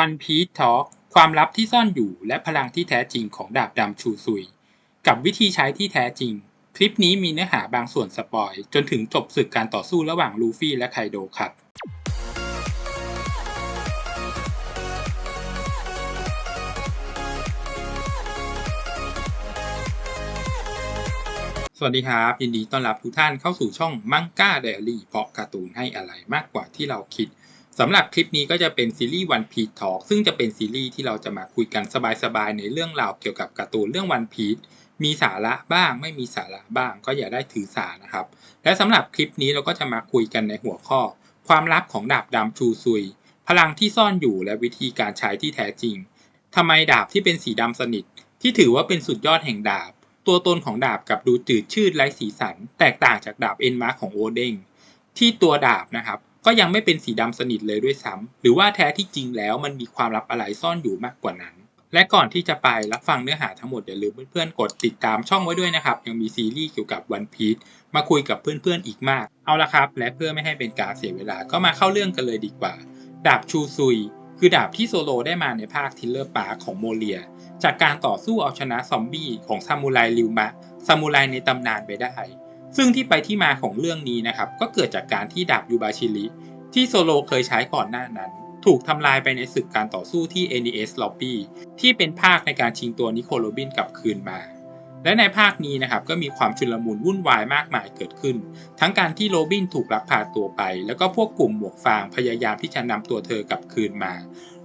One Piece Talk ความลับที่ซ่อนอยู่และพลังที่แท้จริงของดาบดำชูซุย กับวิธีใช้ที่แท้จริง คลิปนี้มีเนื้อหาบางส่วนสปอย จนถึงจบศึกการต่อสู้ระหว่างลูฟี่และไคโดครับสวัสดีครับ ยินดีต้อนรับทุกท่านเข้าสู่ช่องมังก้าเดลี่เพาะการ์ตูนให้อะไรมากกว่าที่เราคิด สำหรับคลิปนี้ก็จะเป็นซีรีส์ One Piece Talk ซึ่งจะเป็นซีรีส์ที่เราจะมาคุยกันสบายๆในเรื่องราวเกี่ยวกับการ์ตูนเรื่อง One Piece มีสาระบ้างไม่มีสาระบ้างก็อย่าได้ถือสานะครับ และสำหรับคลิปนี้เราก็จะมาคุยกันในหัวข้อ ความลับของดาบดำชูซุย พลังที่ซ่อนอยู่และวิธีการใช้ที่แท้จริงทำไมดาบที่เป็นสีดำสนิท ที่ถือว่าเป็นสุดยอดแห่งดาบ ตัวตนของดาบกับดูจืดชืดไร้สีสัน แตกต่างจากดาบเอ็นมาร์ของโอเด้งที่ตัวดาบนะครับ ก็ยังไม่เป็นสีดำสนิทเลยด้วยซ้ำหรือว่าแท้ที่จริงแล้วมันมีความลับอะไรซ่อนอยู่มากกว่านั้น และก่อนที่จะไปรับฟังเนื้อหาทั้งหมดอย่าลืมเพื่อนๆกดติดตามช่องไว้ด้วยนะครับ ยังมีซีรีส์เกี่ยวกับวันพี e มาคุยกับเพื่อนๆอีกมาก เอาละครับ และเพื่อไม่ให้เป็นการเสียเวลาก็มาเข้าเรื่องกันเลยดีกว่า ดาบชูซุย คือดาบที่โซโลได้มาในภาคทิลเลอร์ปาของโมเลีย จากการต่อสู้เอาชนะซอมบี้ของซามูไรริวมะซามูไรในตำนานไปได้ ซึ่งที่ไปที่มาของเรื่องนี้นะครับ ก็เกิดจากการที่ดาบยูบาชิริที่โซโลเคยใช้ก่อนหน้านั้น ถูกทำลายไปในศึกการต่อสู้ที่ NES Lobby ที่เป็นภาคในการชิงตัวนิโคโรบินกลับคืนมา และในภาคนี้นะครับก็มีความชุลมุนวุ่นวายมากมายเกิดขึ้น ทั้งการที่โรบินถูกลักพาตัวไป แล้วก็พวกกลุ่มหมวกฟางพยายามที่จะนำตัวเธอกลับคืนมา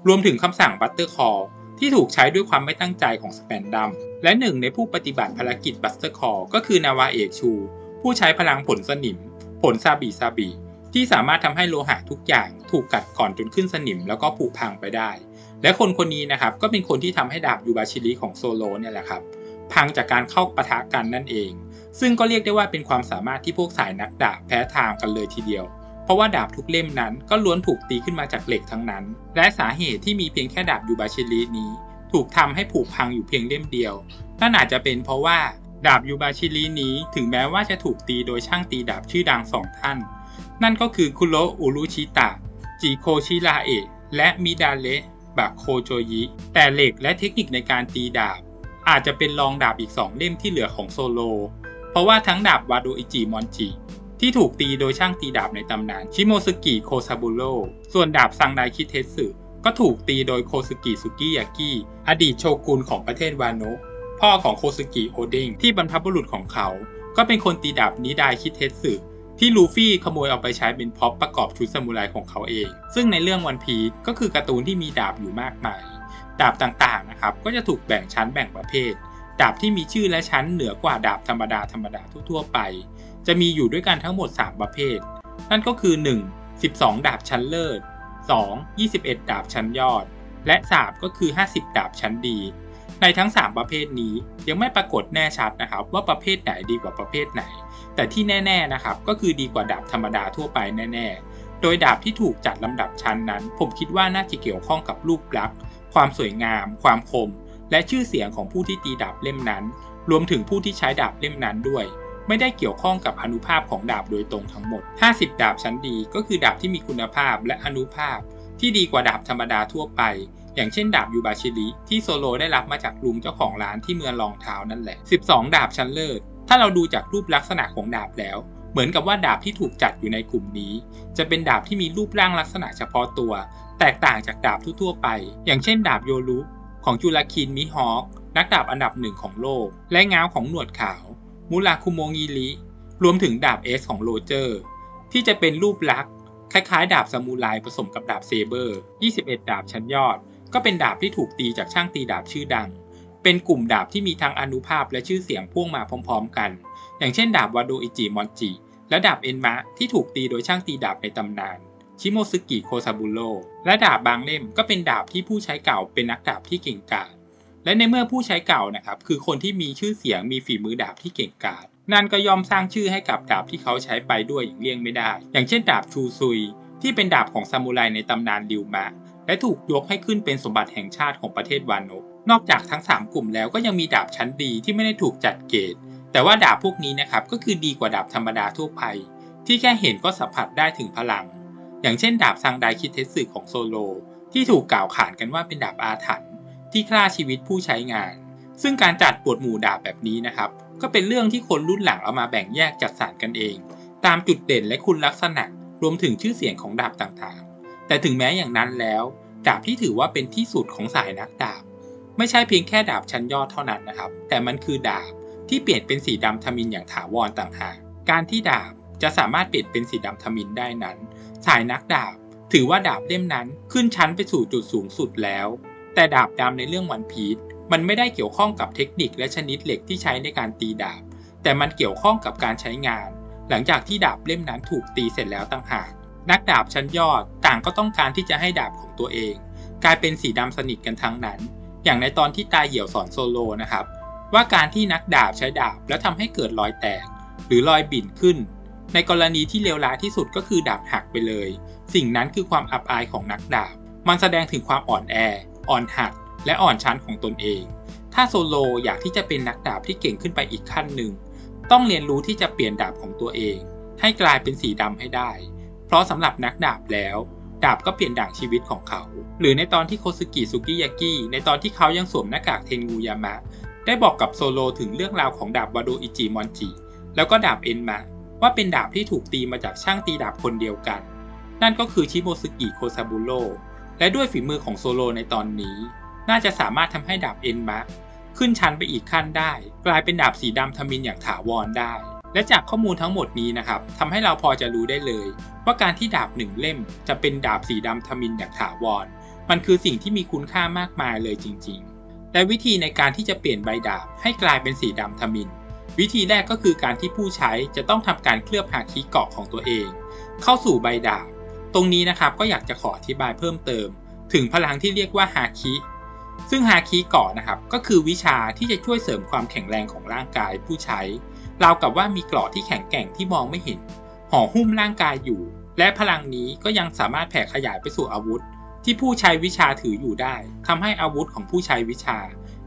รวมถึงคำสั่งบัตเตอร์คอร์ที่ถูกใช้ด้วยความไม่ตั้งใจของสแปนดัมและหนึ่งในผู้ปฏิบัติภารกิจบัสเตอร์คอร์ก็คือนาวาเอกชู ผู้ใช้พลังผลสนิม ผลซาบิซาบิที่สามารถทำให้โลหะทุกอย่างถูกกัดก่อนจนขึ้นสนิมแล้วก็ผุพังไปได้ และคนคนนี้นะครับก็เป็นคนที่ทำให้ดาบยูบาชิริของโซโลเนี่ยแหละครับพังจากการเข้าปะทะกันนั่นเอง ซึ่งก็เรียกได้ว่าเป็นความสามารถที่พวกสายนักดาบแพ้ทางกันเลยทีเดียว เพราะว่าดาบทุกเล่มนั้นก็ล้วนถูกตีขึ้นมาจากเหล็กทั้งนั้น และสาเหตุที่มีเพียงแค่ดาบยูบาชิรินี้ ถูกทำให้ผุพังอยู่เพียงเล่มเดียวนั่นอาจจะเป็นเพราะว่า ดาบยูบาชิรินี้ถึงแม้ว่าจะถูกตีโดยช่างตีดาบชื่อดังสองท่าน นั่นก็คือคุโรอุรุชิตะ จิโคชิราเอะและมิดาเละบะโคโจยิ แต่เหล็กและเทคนิคในการตีดาบ อาจจะเป็นรองดาบอีกสองเล่มที่เหลือของโซโล เพราะว่าทั้งดาบวาโดอิจิมอนจิที่ถูกตีโดยช่างตีดาบในตำนานชิโมซึกิโคซาบุโรส่วนดาบซังไดคิเทสึก็ถูกตีโดยโคซึกิสุกิยากิอดีตโชกุนของประเทศวานะ พ่อของโคซึกิโอเด้งที่บรรพบุรุษของเขา ก็เป็นคนตีดาบนิไดคิเทสึที่ลูฟี่ขโมยเอาไปใช้เป็นพ็อปประกอบชุดซามูไรของเขาเอง ซึ่งในเรื่องวันพีชก็คือการ์ตูนที่มีดาบอยู่มากมาย ดาบต่างๆนะครับก็จะถูกแบ่งชั้นแบ่งประเภท ดาบที่มีชื่อและชั้นเหนือกว่าดาบธรรมดาธรรมดาทั่วๆไป จะมีอยู่ด้วยกันทั้งหมด 3 ประเภท นั่นก็คือ 1. 12 ดาบชั้นเลิศ 2. 21 ดาบชั้นยอด และ 3 ก็คือ 50 ดาบชั้นดี ในทั้ง 3 ประเภทนี้ยังไม่ปรากฏแน่ชัดนะครับ ว่าประเภทไหนดีกว่าประเภทไหน แต่ที่แน่ๆนะครับก็คือดีกว่าดาบธรรมดาทั่วไปแน่ๆ โดยดาบที่ถูกจัดลำดับชั้นนั้น ผมคิดว่าน่าจะเกี่ยวข้องกับรูปลักษณ์ความสวยงาม ความคม และชื่อเสียงของผู้ที่ตีดาบเล่มนั้น รวมถึงผู้ที่ใช้ดาบเล่มนั้นด้วยไม่ได้เกี่ยวข้องกับอนุภาพของดาบโดยตรงทั้งหมด 50 ดาบชั้นดีก็คือดาบที่มีคุณภาพและอนุภาพ ที่ดีกว่าดาบธรรมดาทั่วไป อย่างเช่นดาบยูบาชิริที่โซโลได้รับมาจากลุงเจ้าของร้านที่เมืองรองเท้านั่นแหละ 12 ดาบชั้นเลิศ ถ้าเราดูจากรูปลักษณะของดาบแล้ว เหมือนกับว่าดาบที่ถูกจัดอยู่ในกลุ่มนี้ จะเป็นดาบที่มีรูปร่างลักษณะเฉพาะตัว แตกต่างจากดาบทั่วไป อย่างเช่น ดาบโยรุของจุลคินมิฮอกนักดาบอันดับหนึ่งของโลก และง้าวของหนวดขาว มูราคุโมงิริรวมถึงดาบเอสของโรเจอร์ ที่จะเป็นรูปลักษณ์คล้ายๆ ดาบซามูไรผสมกับดาบเซเบอร์ 21 ดาบชั้นยอด ก็เป็นดาบที่ถูกตีจากช่างตีดาบชื่อดัง เป็นกลุ่มดาบที่มีทั้งอนุภาพและชื่อเสียงพ่วงมาพร้อม ๆ กัน อย่างเช่นดาบวาโดอิจิมอนจิ และดาบเอ็นมะที่ถูกตีโดยช่างตีดาบในตำนานชิโมซึกิโคซาบุโรและดาบบางเล่มก็เป็นดาบที่ผู้ใช้เก่าเป็นนักดาบที่เก่งกาจและในเมื่อผู้ใช้เก่านะครับคือคนที่มีชื่อเสียงมีฝีมือดาบที่เก่งกาจนั่นก็ยอมสร้างชื่อให้กับดาบที่เขาใช้ไปด้วยอย่างเลี่ยงไม่ได้ อย่างเช่นดาบชูซุย ที่เป็นดาบของซามูไรในตำนานริวมะ และถูกยกให้ขึ้นเป็นสมบัติแห่งชาติของประเทศวานโนนอกจากทั้ง 3 กลุ่มแล้วก็ยังมีดาบชั้นดีที่ไม่ได้ถูกจัดเกรดแต่ว่าดาบพวกนี้นะครับก็คือดีกว่าดาบธรรมดาทั่วไป ที่แค่เห็นก็สัมผัสได้ถึงพลัง อย่างเช่น ดาบซังไดคิเทสึของโซโล ที่ถูกกล่าวขานกันว่าเป็นดาบอาถรรพ์ที่ฆ่าชีวิตผู้ใช้งาน ซึ่งการจัดปวดหมู่ดาบแบบนี้นะครับ ก็เป็นเรื่องที่คนรุ่นหลังเอามาแบ่งแยกจัดสรรกันเอง ตามจุดเด่นและคุณลักษณะรวมถึงชื่อเสียงของดาบต่าง แต่ถึงแม้อย่างนั้นแล้วดาบที่ถือว่าเป็นที่สุดของสายนักดาบ ไม่ใช่เพียงแค่ดาบชั้นยอดเท่านั้นนะครับ แต่มันคือดาบที่เปลี่ยนเป็นสีดำทมินอย่างถาวรต่างหากการที่ดาบจะสามารถเปลี่ยนเป็นสีดำทมินได้นั้น สายนักดาบ ถือว่าดาบเล่มนั้นขึ้นชั้นไปสู่จุดสูงสุดแล้ว แต่ดาบดำในเรื่องวันพีชมันไม่ได้เกี่ยวข้องกับเทคนิคและชนิดเหล็กที่ใช้ในการตีดาบ แต่มันเกี่ยวข้องกับการใช้งาน หลังจากที่ดาบเล่มนั้นถูกตีเสร็จแล้วต่างหาก นักดาบชั้นยอดต่างก็ต้องการที่จะให้ดาบของตัวเอง กลายเป็นสีดำสนิทกันทั้งนั้น อย่างในตอนที่ตาเหี่ยวสอนโซโลนะครับ ว่าการที่นักดาบใช้ดาบแล้วทำให้เกิดรอยแตก หรือรอยบิ่นขึ้น ในกรณีที่เลวร้ายที่สุดก็คือดาบหักไปเลย สิ่งนั้นคือความอับอายของนักดาบ มันแสดงถึงความอ่อนแอ อ่อนหักและอ่อนชั้นของตนเอง ถ้าโซโลอยากที่จะเป็นนักดาบที่เก่งขึ้นไปอีกขั้นหนึ่งต้องเรียนรู้ที่จะเปลี่ยนดาบของตัวเอง ให้กลายเป็นสีดำให้ได้ เพราะสำหรับนักดาบแล้ว ดาบก็เปลี่ยนด่างชีวิตของเขา หรือในตอนที่โคซึกิสุกิยากิในตอนที่เขายังสวมหน้ากากเทนงูยามะ ได้บอกกับโซโลถึงเรื่องราวของดาบวาโดอิจิมอนจิแล้วก็ดาบเอ็นมะว่าเป็นดาบที่ถูกตีมาจากช่างตีดาบคนเดียวกัน นั่นก็คือชิโมซึกิโคซาบุโรและด้วยฝีมือของโซโลในตอนนี้ น่าจะสามารถทำให้ดาบเอ็นมะขึ้นชั้นไปอีกขั้นได้ กลายเป็นดาบสีดำทมินอย่างถาวรได้ และจากข้อมูลทั้งหมดนี้นะครับทำให้เราพอจะรู้ได้เลย ว่าการที่ดาบหนึ่งเล่มจะเป็นดาบสีดำทมินอย่างถาวร มันคือสิ่งที่มีคุณค่ามากมายเลยจริง ๆ และวิธีในการที่จะเปลี่ยนใบดาบให้กลายเป็นสีดำทมิน วิธีแรกก็คือการที่ผู้ใช้จะต้องทำการเคลือบฮาคิเกาะของตัวเอง เข้าสู่ใบดาบ ตรงนี้นะครับก็อยากจะขออธิบายเพิ่มเติม ถึงพลังที่เรียกว่าฮาคิซึ่งฮาคิเกาะนะครับก็คือวิชาที่จะช่วยเสริมความแข็งแรงของร่างกายผู้ใช้ ราวกับว่ามีเกราะที่แข็งแกร่งที่มองไม่เห็นห่อหุ้มร่างกายอยู่ และพลังนี้ก็ยังสามารถแผ่ขยายไปสู่อาวุธ ที่ผู้ใช้วิชาถืออยู่ได้ทำให้อาวุธของผู้ใช้วิชา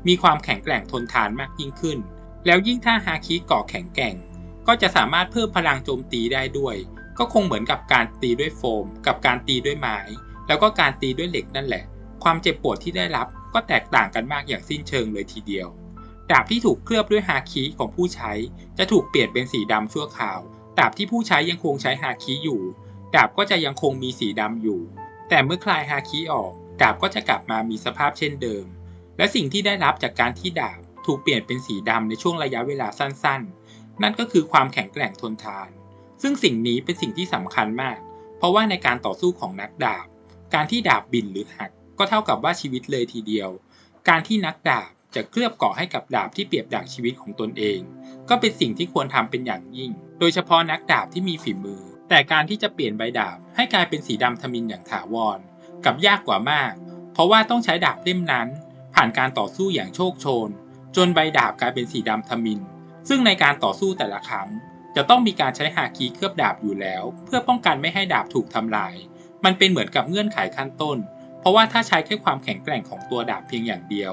มีความแข็งแกร่งทนทานมากยิ่งขึ้น แล้วยิ่งถ้าฮาคิเกาะแข็งแกร่ง ก็จะสามารถเพิ่มพลังโจมตีได้ด้วย ก็คงเหมือนกับการตีด้วยโฟม กับการตีด้วยไม้ แล้วก็การตีด้วยเหล็กนั่นแหละ ความเจ็บปวดที่ได้รับก็แตกต่างกันมากอย่างสิ้นเชิงเลยทีเดียว ดาบที่ถูกเคลือบด้วยฮาคิของผู้ใช้ จะถูกเปลี่ยนเป็นสีดำชั่วคราว ดาบที่ผู้ใช้ยังคงใช้ฮาคิอยู่ ดาบก็จะยังคงมีสีดำอยู่ แต่เมื่อคลายฮาคิออก ดาบก็จะกลับมามีสภาพเช่นเดิม และสิ่งที่ได้รับจากการที่ดาบถูกเปลี่ยนเป็นสีดำในช่วงระยะเวลาสั้น ๆ นั่นก็คือความแข็งแกร่งทนทาน ซึ่งสิ่งนี้เป็นสิ่งที่สำคัญมาก เพราะว่าในการต่อสู้ของนักดาบ การที่ดาบบินหรือหัก ก็เท่ากับว่าชีวิตเลยทีเดียว การที่นักดาบ จะเคลือบเกาะให้กับดาบที่เปรียบดังชีวิตของตนเอง ก็เป็นสิ่งที่ควรทำเป็นอย่างยิ่ง โดยเฉพาะนักดาบที่มีฝีมือ แต่การที่จะเปลี่ยนใบดาบ ให้กลายเป็นสีดำทมินอย่างถาวรกับยากกว่ามาก เพราะว่าต้องใช้ดาบเล่มนั้น ผ่านการต่อสู้อย่างโชคโชน จนใบดาบกลายเป็นสีดำทมิน ซึ่งในการต่อสู้แต่ละครั้ง จะต้องมีการใช้ฮาคิเคลือบดาบอยู่แล้ว เพื่อป้องกันไม่ให้ดาบถูกทำลาย มันเป็นเหมือนกับเงื่อนไขขั้นต้น เพราะว่าถ้าใช้แค่ความแข็งแกร่งของตัวดาบเพียงอย่างเดียว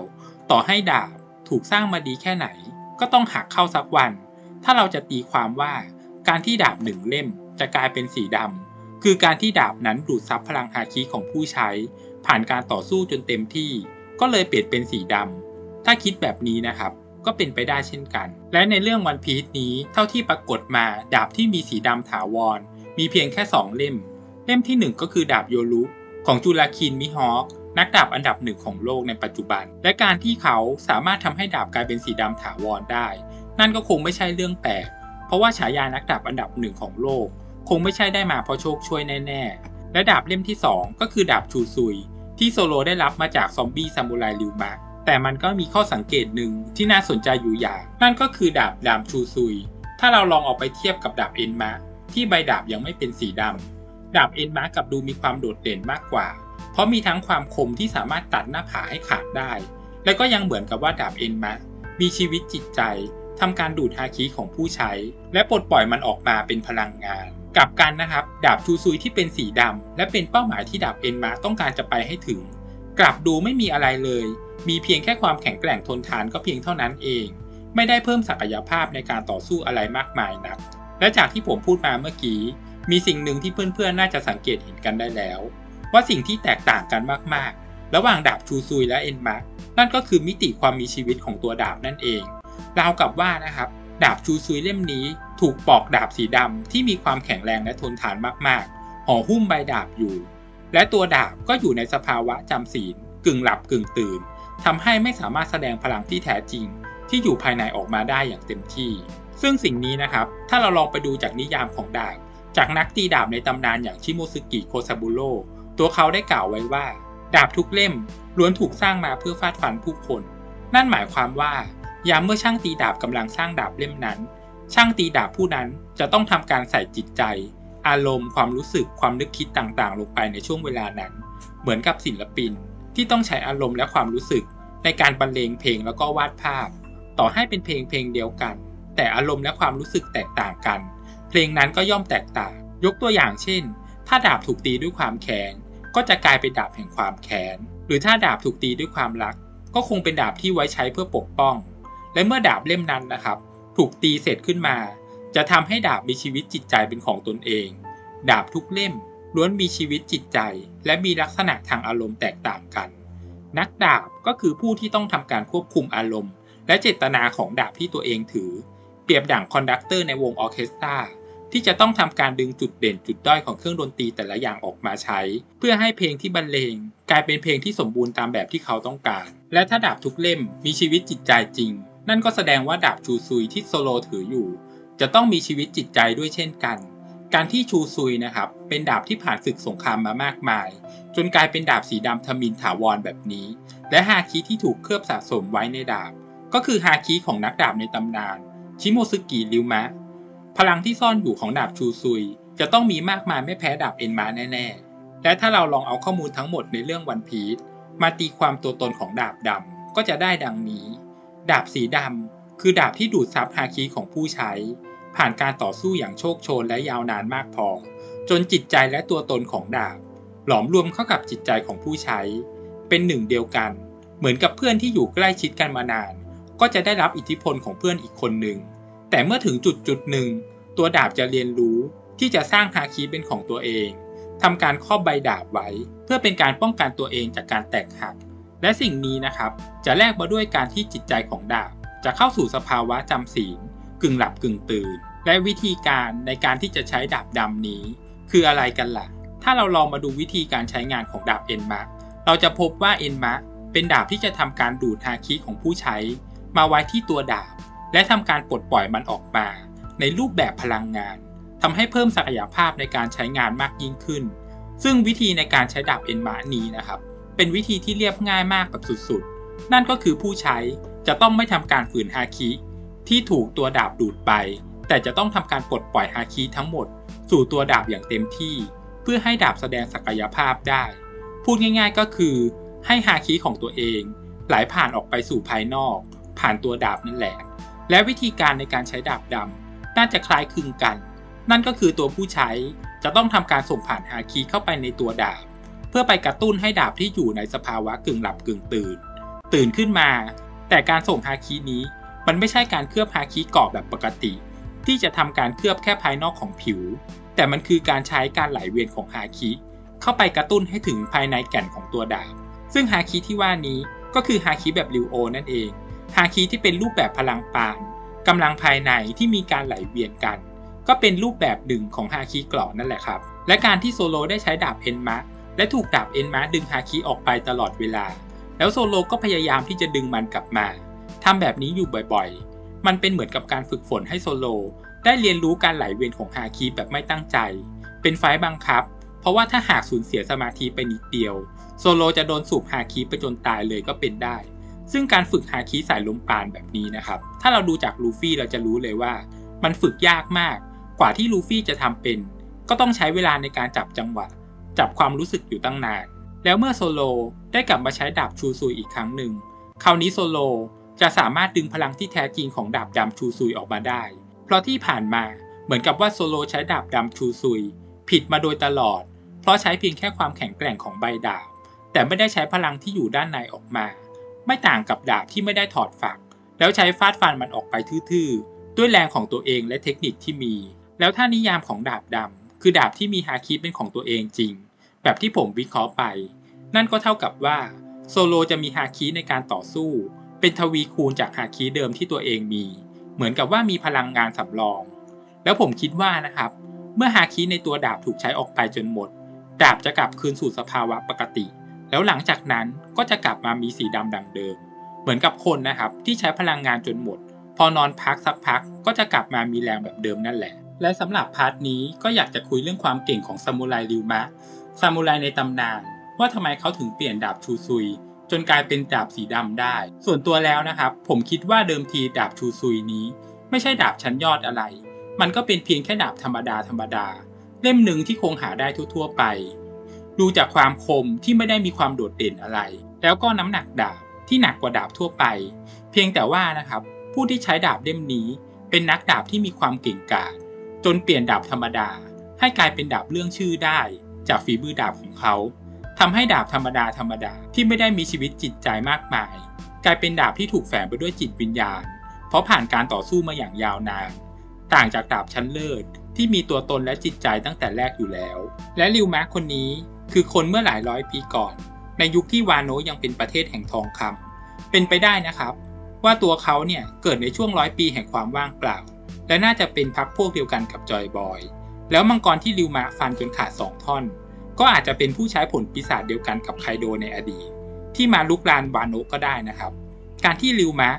ต่อให้ดาบถูกสร้างมาดีแค่ไหน ก็ต้องหักเข้าสักวัน ถ้าเราจะตีความว่าการที่ดาบหนึ่งเล่มจะกลายเป็นสีดำคือการที่ดาบนั้นดูดซับพลังฮาคิของผู้ใช้ ผ่านการต่อสู้จนเต็มที่ ก็เลยเปลี่ยนเป็นสีดำถ้าคิดแบบนี้นะครับ ก็เป็นไปได้เช่นกัน และในเรื่องวันพีชนี้เท่าที่ปรากฏมาดาบที่มีสีดำถาวร มีเพียงแค่ 2 เล่ม เล่มที่ 1 ก็คือดาบโยรุของจุลาคินมิฮอค นักดาบอันดับหนึ่งของโลกในปัจจุบัน และการที่เขาสามารถทำให้ดาบกลายเป็นสีดำถาวรได้ นั่นก็คงไม่ใช่เรื่องแปลก เพราะว่าฉายานักดาบอันดับหนึ่งของโลก คงไม่ใช่ได้มาเพราะโชคช่วยแน่ๆ และดาบเล่มที่ 2 ก็คือดาบชูซุย ที่โซโลได้รับมาจากซอมบี้ซามูไรริวมะแต่มันก็มีข้อสังเกตหนึ่งที่น่าสนใจอยู่อย่าง นั่นก็คือดาบดามชูซุย ถ้าเราลองเอาไปเทียบกับดาบเอ็นมะที่ใบดาบยังไม่เป็นสีดำดาบเอ็นมะกับดูมีความโดดเด่นมากกว่า เพราะมีทั้งความคมที่สามารถตัดหน้าผาให้ขาดได้ และก็ยังเหมือนกับว่าดาบเอ็นมะมีชีวิตจิตใจทำการดูดฮาคิของผู้ใช้ และปลดปล่อยมันออกมาเป็นพลังงาน กลับกันนะครับ ดาบชูซุยที่เป็นสีดำและเป็นเป้าหมายที่ดาบเอ็นมะต้องการจะไปให้ถึง กลับดูไม่มีอะไรเลย มีเพียงแค่ความแข็งแกร่งทนทานก็เพียงเท่านั้นเอง ไม่ได้เพิ่มศักยภาพในการต่อสู้อะไรมากมายนัก และจากที่ผมพูดมาเมื่อกี้ มีสิ่งหนึ่งที่เพื่อนๆ น่าจะสังเกตเห็นกันได้แล้ว ว่าสิ่งที่แตกต่างกันมากๆ ระหว่างดาบชูซุยและเอ็นมาร์นั่นก็คือมิติความมีชีวิตของตัวดาบนั่นเองราวกับว่านะครับดาบชูซุยเล่มนี้ถูกปอกดาบสีดำที่มีความแข็งแรงและทนทานมากๆห่อหุ้มใบดาบอยู่ และตัวดาบก็อยู่ในสภาวะจำศีลกึ่งหลับกึ่งตื่นทำให้ไม่สามารถแสดงพลังที่แท้จริง ที่อยู่ภายในออกมาได้อย่างเต็มที่ ซึ่งสิ่งนี้นะครับ ถ้าเราลองไปดูจากนิยามของดาบ จากนักตีดาบในตำนานอย่างชิโมซึกิโคซาบุโร ตัวเขาได้กล่าวไว้ว่า ดาบทุกเล่มล้วนถูกสร้างมาเพื่อฟาดฟันผู้คน นั่นหมายความว่ายามเมื่อช่างตีดาบกำลังสร้างดาบเล่มนั้น ช่างตีดาบผู้นั้นจะต้องทำการใส่จิตใจ อารมณ์ความรู้สึกความนึกคิดต่างๆ ลงไปในช่วงเวลานั้น เหมือนกับศิลปินที่ต้องใช้อารมณ์และความรู้สึก ในการบรรเลงเพลงแล้วก็วาดภาพ ต่อให้เป็นเพลงเพลงเดียวกัน แต่อารมณ์และความรู้สึกแตกต่างกัน เพลงนั้นก็ย่อมแตกต่าง ยกตัวอย่างเช่น ถ้าดาบถูกตีด้วยความแค้น ก็จะกลายเป็นดาบแห่งความแค้น หรือถ้าดาบถูกตีด้วยความรัก ก็คงเป็นดาบที่ไว้ใช้เพื่อปกป้อง และเมื่อดาบเล่มนั้นนะครับ ถูกตีเสร็จขึ้นมา จะทำให้ดาบมีชีวิตจิตใจเป็นของตนเอง ดาบทุกเล่มล้วนมีชีวิตจิตใจ และมีลักษณะทางอารมณ์แตกต่างกัน นักดาบก็คือผู้ที่ต้องทำการควบคุมอารมณ์ และเจตนาของดาบที่ตัวเองถือ เปรียบดั่งคอนดักเตอร์ในวงออเคสตรา ที่จะต้องทำการดึงจุดเด่นจุดด้อยของเครื่องดนตรีแต่ละอย่างออกมาใช้ เพื่อให้เพลงที่บรรเลง กลายเป็นเพลงที่สมบูรณ์ตามแบบที่เขาต้องการ และถ้าดาบทุกเล่มมีชีวิตจิตใจจริง นั่นก็แสดงว่าดาบชูซุยที่โซโลถืออยู่ จะต้องมีชีวิตจิตใจด้วยเช่นกัน การที่ชูซุยนะครับเป็นดาบที่ผ่านศึกสงครามมามากมาย จนกลายเป็นดาบสีดำทมินถาวรแบบนี้ และฮาคิที่ถูกเคลือบสะสมไว้ในดาบ ก็คือฮาคิของนักดาบในตำนานชิโมซึกิริวมะ พลังที่ซ่อนอยู่ของดาบชูซุย จะต้องมีมากมายไม่แพ้ดาบเอ็นมาแน่ๆ และถ้าเราลองเอาข้อมูลทั้งหมดในเรื่องวันพีชมาตีความตัวตนของดาบดำก็จะได้ดังนี้ ดาบสีดำคือดาบที่ดูดซับฮาคิของผู้ใช้ ผ่านการต่อสู้อย่างโชคโชนและยาวนานมากพอ จนจิตใจและตัวตนของดาบ หลอมรวมเข้ากับจิตใจของผู้ใช้ เป็นหนึ่งเดียวกัน เหมือนกับเพื่อนที่อยู่ใกล้ชิดกันมานาน ก็จะได้รับอิทธิพลของเพื่อนอีกคนหนึ่ง แต่เมื่อถึงจุดจุดหนึ่ง ตัวดาบจะเรียนรู้ที่จะสร้างฮาคิเป็นของตัวเองทำการครอบใบดาบไว้ เพื่อเป็นการป้องกันตัวเองจากการแตกหัก และสิ่งนี้นะครับ จะแลกมาด้วยการที่จิตใจของดาบ จะเข้าสู่สภาวะจำศีล กึ่งหลับกึ่งตื่น และวิธีการในการที่จะใช้ดาบดำนี้ คืออะไรกันละ่ะ ถ้าเราลองมาดูวิธีการใช้งานของดาบเอ็นมาเราจะพบว่าเอ็นมาเป็นดาบที่จะทำการดูดฮาคิของผู้ใช้ มาไว้ที่ตัวดาบ และทำการปลดปล่อยมันออกมา ในรูปแบบพลังงานทำให้เพิ่มศักยภาพในการใช้งานมากยิ่งขึ้น ซึ่งวิธีในการใช้ดาบเอ็นมานี้นะครับ เป็นวิธีที่เรียบง่ายมากแบบสุดๆ นั่นก็คือผู้ใช้จะต้องไม่ทำการฝืนฮาคิที่ถูกตัวดาบดูดไป แต่จะต้องทำการปลดปล่อยฮาคิทั้งหมด สู่ตัวดาบอย่างเต็มที่ เพื่อให้ดาบแสดงศักยภาพได้ พูดง่ายๆก็คือ ให้ฮาคิของตัวเองไหลผ่านออกไปสู่ภายนอก ผ่านตัวดาบนั่นแหละ และวิธีการในการใช้ดาบดำน่าจะคล้ายคลึงกัน นั่นก็คือตัวผู้ใช้จะต้องทำการส่งผ่านฮาคีเข้าไปในตัวดาบ เพื่อไปกระตุ้นให้ดาบที่อยู่ในสภาวะกึ่งหลับกึ่งตื่น ตื่นขึ้นมา แต่การส่งฮาคีนี้มันไม่ใช่การเคลือบฮาคีเกาะแบบปกติ ที่จะทำการเคลือบแค่ภายนอกของผิว แต่มันคือการใช้การไหลเวียนของฮาคิเข้าไปกระตุ้นให้ถึงภายในแก่นของตัวดาบ ซึ่งฮาคิที่ว่านี้ก็คือฮาคิแบบริวโอนั่นเอง ฮาคิที่เป็นรูปแบบพลังปานกำลังภายในที่มีการไหลเวียนกัน ก็เป็นรูปแบบหนึ่งของฮาคิกรอนั่นแหละครับ และการที่โซโลได้ใช้ดาบเอ็นมะและถูกดาบเอ็นมะดึงฮาคิออกไปตลอดเวลา แล้วโซโลก็พยายามที่จะดึงมันกลับมาทำแบบนี้อยู่บ่อยๆ มันเป็นเหมือนกับการฝึกฝนให้โซโลได้เรียนรู้การไหลเวียนของฮาคิแบบไม่ตั้งใจ เป็นไฟบังคับ เพราะว่าถ้าหากสูญเสียสมาธิไปนิดเดียว โซโลจะโดนสูบฮาคิไปจนตายเลยก็เป็นได้ ซึ่งการฝึกฮาคิสายลมปานแบบนี้นะครับ ถ้าเราดูจากลูฟี่เราจะรู้เลยว่า มันฝึกยากมาก กว่าที่ลูฟี่จะทำเป็น ก็ต้องใช้เวลาในการจับจังหวะ จับความรู้สึกอยู่ตั้งนาน แล้วเมื่อโซโลได้กลับมาใช้ดาบชูซุยอีกครั้งหนึ่ง คราวนี้โซโลจะสามารถดึงพลังที่แท้จริงของดาบดำชูซุยออกมาได้ เพราะที่ผ่านมาเหมือนกับว่าโซโลใช้ดาบดำชูซุย ผิดมาโดยตลอด เพราะใช้เพียงแค่ความแข็งแกร่งของใบดาบ แต่ไม่ได้ใช้พลังที่อยู่ด้านในออกมา ไม่ต่างกับดาบที่ไม่ได้ถอดฝัก แล้วใช้ฟาดฟันมันออกไปทื่อๆ ด้วยแรงของตัวเองและเทคนิคที่มี แล้วถ้านิยามของดาบดำคือดาบที่มีฮาคิเป็นของตัวเองจริง แบบที่ผมวิเคราะห์ไป นั่นก็เท่ากับว่าโซโลจะมีฮาคิในการต่อสู้ เป็นทวีคูณจากฮาคิเดิมที่ตัวเองมี เหมือนกับว่ามีพลังงานสำรอง แล้วผมคิดว่านะครับ เมื่อฮาคิในตัวดาบถูกใช้ออกไปจนหมด ดาบจะกลับคืนสู่สภาวะปกติ แล้วหลังจากนั้นก็จะกลับมามีสีดำดังเดิม เหมือนกับคนนะครับที่ใช้พลังงานจนหมด พอนอนพักสักพักก็จะกลับมามีแรงแบบเดิมนั่นแหละ และสำหรับพาร์ทนี้ก็อยากจะคุยเรื่องความเก่งของซามูไรริวมะซามูไรในตำนาน ว่าทำไมเขาถึงเปลี่ยนดาบชูซุย จนกลายเป็นดาบสีดำได้ ส่วนตัวแล้วนะครับ ผมคิดว่าเดิมทีดาบชูซุยนี้ ไม่ใช่ดาบชั้นยอดอะไร มันก็เป็นเพียงแค่ดาบธรรมดาธรรมดา เล่มหนึ่งที่คงหาได้ทั่วๆไป ดูจากความคมที่ไม่ได้มีความโดดเด่นอะไร แล้วก็น้ำหนักดาบที่หนักกว่าดาบทั่วไป เพียงแต่ว่านะครับผู้ที่ใช้ดาบเล่มนี้เป็นนักดาบที่มีความเก่งกาจจนเปลี่ยนดาบธรรมดา ให้กลายเป็นดาบเรื่องชื่อได้ จากฝีมือดาบของเขาทำให้ดาบธรรมดาธรรมดาที่ไม่ได้มีชีวิตจิตใจมากมาย กลายเป็นดาบที่ถูกแฝงไปด้วยจิตวิญญาณ เพราะผ่านการต่อสู้มาอย่างยาวนาน ต่างจากดาบชั้นเลิศ ที่มีตัวตนและจิตใจตั้งแต่แรกอยู่แล้ว และริวแมคคนนี้คือคนเมื่อหลายร้อยปีก่อน ในยุคที่วานโนยังเป็นประเทศแห่งทองคำเป็นไปได้นะครับ ว่าตัวเขาเนี่ยเกิดในช่วงร้อยปีแห่งความว่างเปล่า และน่าจะเป็นพักพวกเดียวกันกับจอยบอย แล้วมังกรที่ริวมะฟันจนขาดสองท่อน ก็อาจจะเป็นผู้ใช้ผลปีศาจเดียวกันกับไคโดในอดีต ที่มาลุกลานวานโนก็ได้นะครับ การที่ริวมะ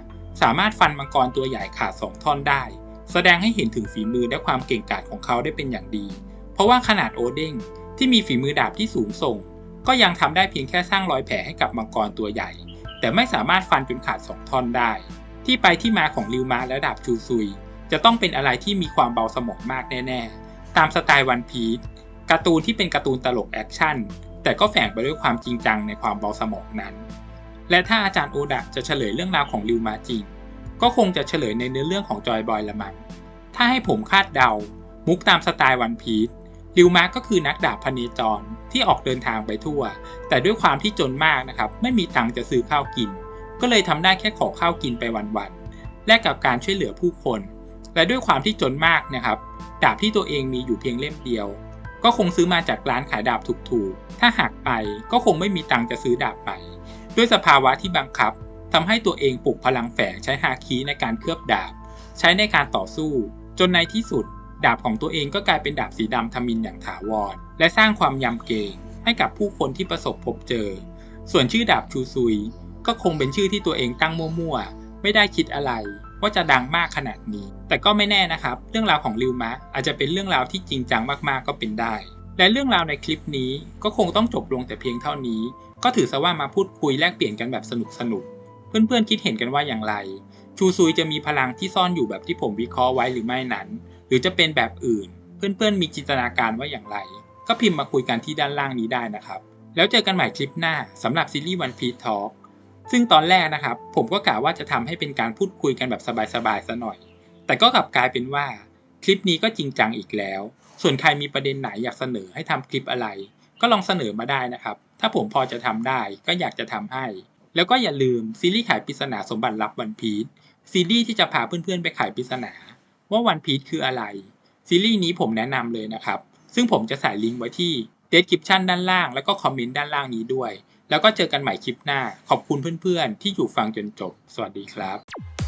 สามารถฟันมังกรตัวใหญ่ขาดสองท่อนได้ แสดงให้เห็นถึงฝีมือและความเก่งกาจของเขาได้เป็นอย่างดี เพราะว่าขนาดโอเด้งที่มีฝีมือดาบที่สูงส่ง ก็ยังทำได้เพียงแค่สร้างรอยแผลให้กับมังกรตัวใหญ่ แต่ไม่สามารถฟันจนขาดสองท่อนได้ ที่ไปที่มาของริวมะและดาบชูซุย จะต้องเป็นอะไรที่มีความเบาสมองมากแน่ๆ ตามสไตล์วันพีซการ์ตูนที่เป็นการ์ตูนตลกแอคชั่นแต่ก็แฝงไปด้วยความจริงจังในความเบาสมองนั้น และถ้าอาจารย์โอดะจะเฉลยเรื่องราวของริวมาจริง ก็คงจะเฉลยในเนื้อเรื่องของจอยบอยละมั้งถ้าให้ผมคาดเดา มุกตามสไตล์วันพีซริวมาก็คือนักดาบพเนจรที่ออกเดินทางไปทั่ว แต่ด้วยความที่จนมากนะครับ ไม่มีตังค์จะซื้อข้าวกิน ก็เลยทำได้แค่ขอข้าวกินไปวันๆ แลกกับการช่วยเหลือผู้คน และด้วยความที่จนมากนะครับ ดาบที่ตัวเองมีอยู่เพียงเล่มเดียว ก็คงซื้อมาจากร้านขายดาบถูกๆ ถ้าหักไปก็คงไม่มีตังค์จะซื้อดาบไป ด้วยสภาวะที่บังคับ ทำให้ตัวเองปลุกพลังแฝงใช้ฮาคิในการเคลือบดาบ ใช้ในการต่อสู้ จนในที่สุด ดาบของตัวเองก็กลายเป็นดาบสีดำทมินอย่างถาวร และสร้างความยำเกรงให้กับผู้คนที่ประสบพบเจอ ส่วนชื่อดาบชูซุย ก็คงเป็นชื่อที่ตัวเองตั้งมั่วๆ ไม่ได้คิดอะไร ว่าจะดังมากขนาดนี้ แต่ก็ไม่แน่นะครับ เรื่องราวของริวมะอาจจะเป็นเรื่องราวที่จริงจังมากๆก็เป็นได้ และเรื่องราวในคลิปนี้ก็คงต้องจบลงแต่เพียงเท่านี้ ก็ถือซะว่ามาพูดคุยแลกเปลี่ยนกันแบบสนุกสนุก เพื่อนๆคิดเห็นกันว่าอย่างไร ชูซุยจะมีพลังที่ซ่อนอยู่แบบที่ผมวิเคราะห์ไว้หรือไม่นั้น หรือจะเป็นแบบอื่น เพื่อนๆมีจินตนาการว่าอย่างไร ก็พิมพ์มาคุยกันที่ด้านล่างนี้ได้นะครับ แล้วเจอกันใหม่คลิปหน้าสำหรับซีรีส์ One Piece Talk ซึ่งตอนแรกนะครับ ผมก็กะว่าจะทำให้เป็นการพูดคุยกันแบบสบายๆซะหน่อย แต่ก็กลับกลายเป็นว่า คลิปนี้ก็จริงจังอีกแล้ว ส่วนใครมีประเด็นไหนอยากเสนอให้ทำคลิปอะไร ก็ลองเสนอมาได้นะครับ ถ้าผมพอจะทำได้ก็อยากจะทำให้ แล้วก็อย่าลืมซีรีส์ขายปริศนาสมบัติลับวันพีชซีรีส์ที่จะพาเพื่อนๆไปขายปริศนาว่าวันพีชคืออะไร ซีรีส์นี้ผมแนะนำเลยนะครับ ซึ่งผมจะใส่ลิงก์ไว้ที่ description ด้านล่าง แล้วก็คอมเมนต์ด้านล่างนี้ด้วย แล้วก็เจอกันใหม่คลิปหน้า ขอบคุณเพื่อนๆ ที่อยู่ฟังจนจบ สวัสดีครับ